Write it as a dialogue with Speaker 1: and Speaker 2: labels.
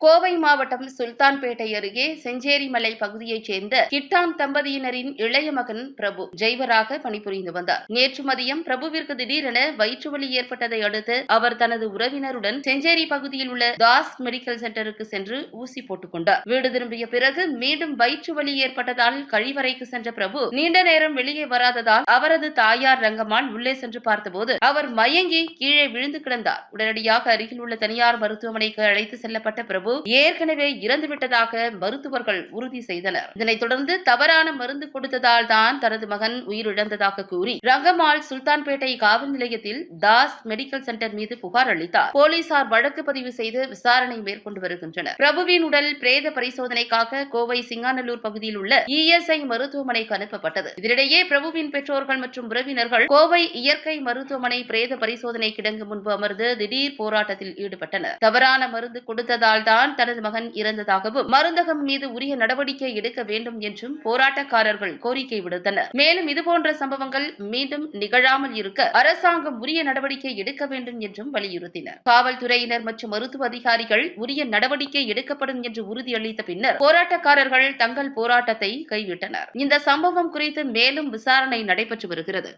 Speaker 1: கோவை மாவட்டம் சுல்தான்பேட்டை அருகே செஞ்சேரிமலை பகுதியைச் சேர்ந்த கிட்டான் தம்பதியினரின் இளைய மகன் பிரபு ஜெய்வராக பணிபுரிந்து வந்தார். நேற்று மதியம் பிரபுவிற்கு திடீரென வயிற்றுவலி ஏற்பட்டதை அடுத்து அவர் தனது உறவினருடன் செஞ்சேரி பகுதியில் உள்ள தாஸ் மெடிக்கல் சென்டருக்கு சென்று ஊசி போட்டுக் கொண்டார். வீடு திரும்பிய பிறகு மீண்டும் வயிற்றுவலி ஏற்பட்டதால் கழிவறைக்கு சென்ற பிரபு நீண்ட நேரம் வெளியே வராததால் அவரது தாயார் ரங்கம்மாள் உள்ளே சென்று பார்த்தபோது அவர் மயங்கி கீழே விழுந்து கிடந்தார். உடனடியாக அருகில் உள்ள தனியார் மருத்துவமனைக்கு அழைத்து செல்லப்பட்ட பிரபு ஏற்கனவே இறந்துவிட்டதாக மருத்துவர்கள் உறுதி செய்தனர். இதனைத் தொடர்ந்து தவறான மருந்து கொடுத்ததால் தான் தனது மகன் உயிரிழந்ததாக கூறி ரங்கம்மாள் சுல்தான்பேட்டை காவல் நிலையத்தில் தாஸ் மெடிக்கல் சென்டர் மீது புகார் அளித்தார். போலீசார் வழக்கு பதிவு செய்து விசாரணை மேற்கொண்டு வருகின்றனர். பிரபுவின் உடல் பிரேத பரிசோதனைக்காக கோவை சிங்காநல்லூர் பகுதியில் உள்ள இஎஸ்ஐ மருத்துவமனைக்கு அனுப்பப்பட்டது. இதனிடையே பிரபுவின் பெற்றோர்கள் மற்றும் உறவினர்கள் கோவை இயற்கை மருத்துவமனை பிரேத பரிசோதனை கிடங்கு முன்பு அமர்ந்து திடீர் போராட்டத்தில் ஈடுபட்டனர். தவறான மருந்து கொடுத்ததால் தான் தான் தனது மகன் இறந்ததாகவும் மருந்தகம் மீது உரிய நடவடிக்கை எடுக்க வேண்டும் என்றும் போராட்டக்காரர்கள் கோரிக்கை விடுத்தனர். மேலும் இதுபோன்ற சம்பவங்கள் மீண்டும் நிகழாமல் இருக்க அரசாங்கம் உரிய நடவடிக்கை எடுக்க வேண்டும் என்றும் வலியுறுத்தினர். காவல்துறையினர் மற்றும் மருத்துவ அதிகாரிகள் உரிய நடவடிக்கை எடுக்கப்படும் என்று உறுதியளித்த பின்னர் போராட்டக்காரர்கள் தங்கள் போராட்டத்தை கைவிட்டனர். இந்த சம்பவம் குறித்து மேலும் விசாரணை நடைபெற்று வருகிறது.